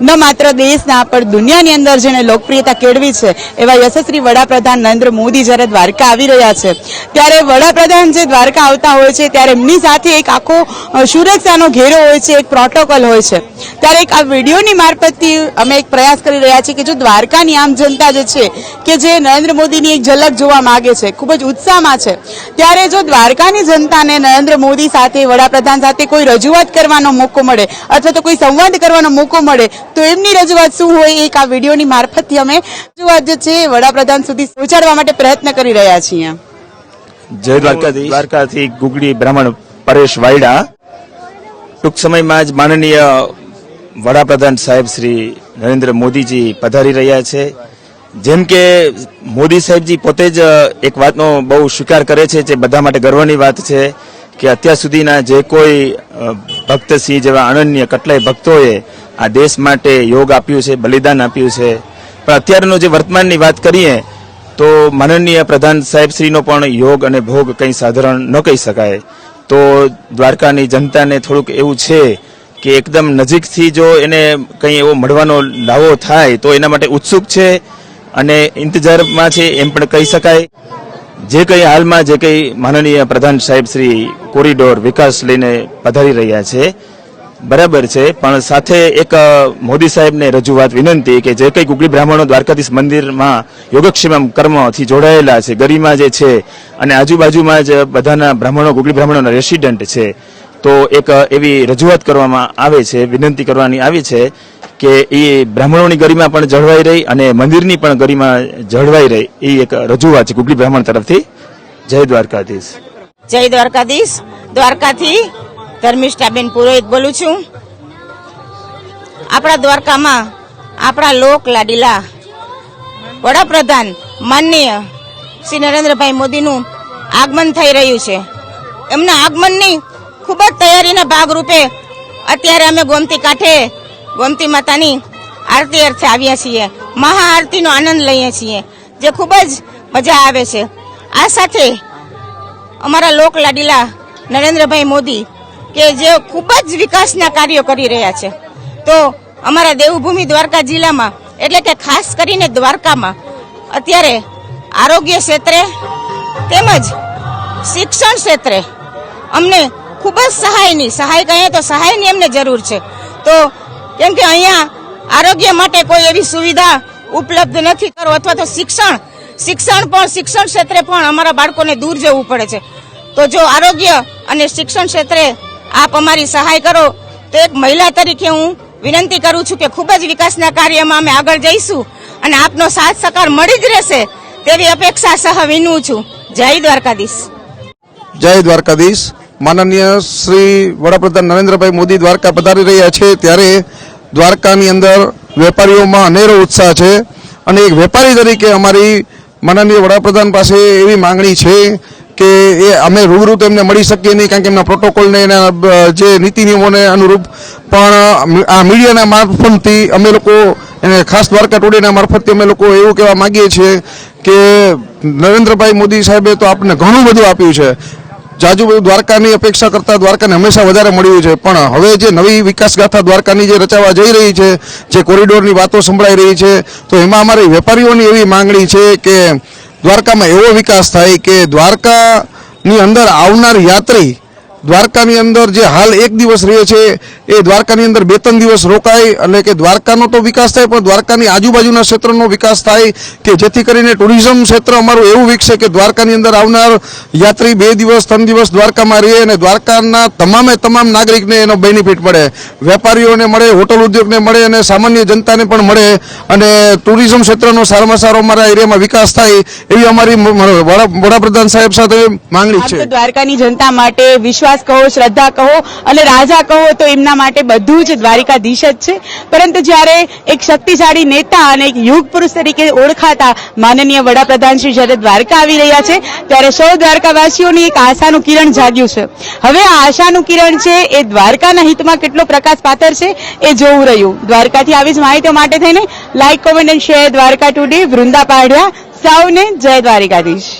ન માત્ર દેશના, પણ દુનિયાની અંદર જેને લોકપ્રિયતા કેળવી છે, એવા યશસ્વી વડાપ્રધાન નરેન્દ્ર મોદી જ્યારે દ્વારકા આવી રહ્યા છે, ત્યારે વડાપ્રધાન જે દ્વારકા આવતા હોય છે, ત્યારે એમની સાથે એક આખો સુરક્ષાનો ઘેરો હોય છે, એક પ્રોટોકોલ હોય છે. ત્યારે એક આ વિડીયોની મારફતથી અમે એક પ્રયાસ કરી રહ્યા છીએ કે જો દ્વારકાની આમ જનતા જે છે, કે જે નરેન્દ્ર મોદીની એક ઝલક જોવા માગે છે, ખૂબ જ ઉત્સાહમાં છે, ત્યારે જો દ્વારકાની જનતાને નરેન્દ્ર મોદી સાથે, વડાપ્રધાન સાથે કોઈ રજૂઆત કરવાનો મોકો મળે, અથવા તો કોઈ સંવાદ કરવાનો મોકો મળે તો એમની રજૂઆત શું હોય એક આ વિડીયોની મારફતથી અમે રજૂઆત જે છે વડાપ્રધાન સુધી પહોંચાડવા માટે પ્રયત્ન કરી રહ્યા છીએ. જય દ્વારકાથી દ્વારકાથી ગુગડી બ્રાહ્મણ પરેશ વાયડા. ટૂંક સમયમાં જ માનનીય વડાપ્રધાન સાહેબ શ્રી નરેન્દ્ર મોદીજી પધારી રહ્યા છે. જેમ કે મોદી સાહેબજી પોતે જ એક વાતનો બહુ સ્વીકાર કરે છે જે બધા માટે ગર્વની વાત છે કે અત્યાર સુધીના જે કોઈ ભક્તસિંહ જેવા અનન્ય કેટલાય ભક્તોએ આ દેશ માટે યોગ આપ્યું છે, બલિદાન આપ્યું છે. પણ અત્યારનો જે વર્તમાનની વાત કરીએ, તો માનનીય પ્રધાન સાહેબશ્રીનો પણ યોગ અને ભોગ કંઈ સાધારણ ન કહી શકાય. તો દ્વારકાની જનતાને થોડુંક એવું છે કે એકદમ નજીકથી જો એને કંઈ એવો મળવાનો લાવો થાય, તો એના માટે ઉત્સુક છે અને ઇંતજારમાં છે એમ પણ કહી શકાય. જે કંઈ હાલમાં જે કંઈ માનનીય પ્રધાન સાહેબ શ્રી કોરિડોર વિકાસ લઈને પધારી રહ્યા છે. બરાબર છે, પણ સાથે એક મોદી સાહેબને રજૂઆત વિનંતી કે જે કંઈ ગુગલી બ્રાહ્મણો દ્વારકાધીશ મંદિરમાં યોગક્ષેમ કર્મથી જોડાયેલા છે, ગરિમા જે છે અને આજુબાજુમાં જ બધાના બ્રાહ્મણો ગુગલી બ્રાહ્મણોના રેસિડન્ટ છે. તો એક એવી રજૂઆત કરવામાં આવે છે, વિનંતી કરવાની આવી છે કે એ બ્રાહ્મણોની ગરિમા પણ જળવાઈ રહી અને મંદિરની પણ ગરિમા જળવાઈ રહી. એ એક રજૂઆત છે ગુગળી બ્રાહ્મણ તરફથી. જય દ્વારકાધીશ. જય દ્વારકાધીશ. દ્વારકાથી ધર્મિષ્ઠાબેન પુરોહિત બોલું છું. આપણા દ્વારકામાં આપણા લોક લાડીલા વડાપ્રધાન માનનીય શ્રી નરેન્દ્રભાઈ મોદીનું આગમન થઈ રહ્યું છે. એમના આગમનની ખૂબ જ તૈયારીના ભાગરૂપે અત્યારે અમે ગોમતી કાંઠે ગોમતી માતાની આરતી અર્થે આવ્યા છીએ. મહાઆરતીનો આનંદ લઈએ છીએ. જે ખૂબ જ મજા આવે છે. આ સાથે અમારા લોક લાડીલા નરેન્દ્રભાઈ મોદી કે જે ખૂબ જ વિકાસના કાર્યો કરી રહ્યા છે. તો અમારા દેવભૂમિ દ્વારકા જિલ્લામાં, એટલે કે ખાસ કરીને દ્વારકામાં, અત્યારે આરોગ્ય ક્ષેત્રે તેમજ શિક્ષણ ક્ષેત્રે અમને ખૂબ જ સહાયની, સહાય કહીએ તો સહાયની અમને જરૂર છે. તો કેમ કે અહીંયા આરોગ્ય માટે કોઈ એવી સુવિધા ઉપલબ્ધ નથી કરો અથવા તો શિક્ષણ શિક્ષણ પણ, શિક્ષણ ક્ષેત્રે પણ અમારા બાળકોને દૂર જવું પડે છે. તો જો આરોગ્ય અને શિક્ષણ ક્ષેત્રે આપ અમારી સહાય કરો, તો એક મહિલા તરીકે હું વિનંતી કરું છું કે ખૂબ જ વિકાસના કાર્યમાં અમે આગળ જઈશું અને આપનો સાથ સહકાર મળી જ રહેશે તેવી અપેક્ષા સહ વિનું છું. જય દ્વારકાધીશ. જય દ્વારકાધીશ. માનનીય શ્રી વડાપ્રધાન નરેન્દ્રભાઈ મોદી દ્વારકા પધારી રહ્યા છે ત્યારે દ્વારકાની અંદર વેપારીઓમાં અનેરો ઉત્સાહ છે અને એક વેપારી તરીકે અમારી માનનીય વડાપ્રધાન પાસે એવી માંગણી છે કે એ અમે રૂબરૂ તેમને મળી શકીએ નહીં, કારણ કે એમના પ્રોટોકોલને એના જે નીતિ નિયમોને અનુરૂપ. પણ આ મીડિયાના મારફતથી અમે લોકો એને ખાસ દ્વારકા ટોડીના મારફતથી અમે લોકો એવું કહેવા માંગીએ છીએ કે નરેન્દ્રભાઈ મોદી સાહેબે તો આપણને ઘણું બધું આપ્યું છે. જાજુ દ્વારકાની અપેક્ષા કરતા દ્વારકાને હંમેશા વધારે મળ્યું છે. પણ હવે જે નવી વિકાસ ગાથા દ્વારકાની જે રચાવા જઈ રહી છે, જે કોરિડોરની વાતો સંભળાઈ રહી છે, તો એમાં અમારી વેપારીઓની એવી માંગણી છે કે દ્વારકામાં એવો વિકાસ થાય કે દ્વારકાની અંદર આવનાર યાત્રી દ્વારકાની અંદર જે હાલ એક દિવસ રહે છે, એ દ્વારકાની અંદર બે ત્રણ દિવસ રોકાય, એટલે કે દ્વારકાનો તો વિકાસ થાય, પણ દ્વારકાની આજુબાજુના ક્ષેત્રનો વિકાસ થાય, કે જેથી કરીને ટુરિઝમ ક્ષેત્ર અમારું એવું વિકસે કે દ્વારકાની અંદર આવનાર યાત્રી બે દિવસ, ત્રણ દિવસ દ્વારકામાં રહે અને દ્વારકાના તમામે તમામ નાગરિકને એનો બેનિફિટ મળે. વેપારીઓને મળે, હોટલ ઉદ્યોગને મળે અને સામાન્ય જનતાને પણ મળે અને ટુરિઝમ ક્ષેત્રનો સારામાં સારો અમારા એરિયામાં વિકાસ થાય, એવી અમારી વડાપ્રધાન સાહેબ સાથે માંગણી છે. દ્વારકાની જનતા માટે વિશ્વાસ કહો, શ્રદ્ધા કહો અને રાજા કહો તો એમના માટે બધું જ દ્વારિકાધીશ જ છે. પરંતુ જ્યારે એક શક્તિશાળી નેતા અને એક યુગ પુરુષ તરીકે ઓળખાતા માનનીય વડાપ્રધાન જ્યારે દ્વારકા આવી રહ્યા છે, ત્યારે સૌ દ્વારકાવાસીઓની એક આશાનું કિરણ જાગ્યું છે. હવે આ આશાનું કિરણ છે, એ દ્વારકાના હિતમાં કેટલો પ્રકાશ પાથર છે, એ જોવું રહ્યું. દ્વારકાથી આવી જ માહિતીઓ માટે થઈને like comment and share Dwarka today Vrinda પાડ્યા સૌને જય દ્વારિકાધીશ.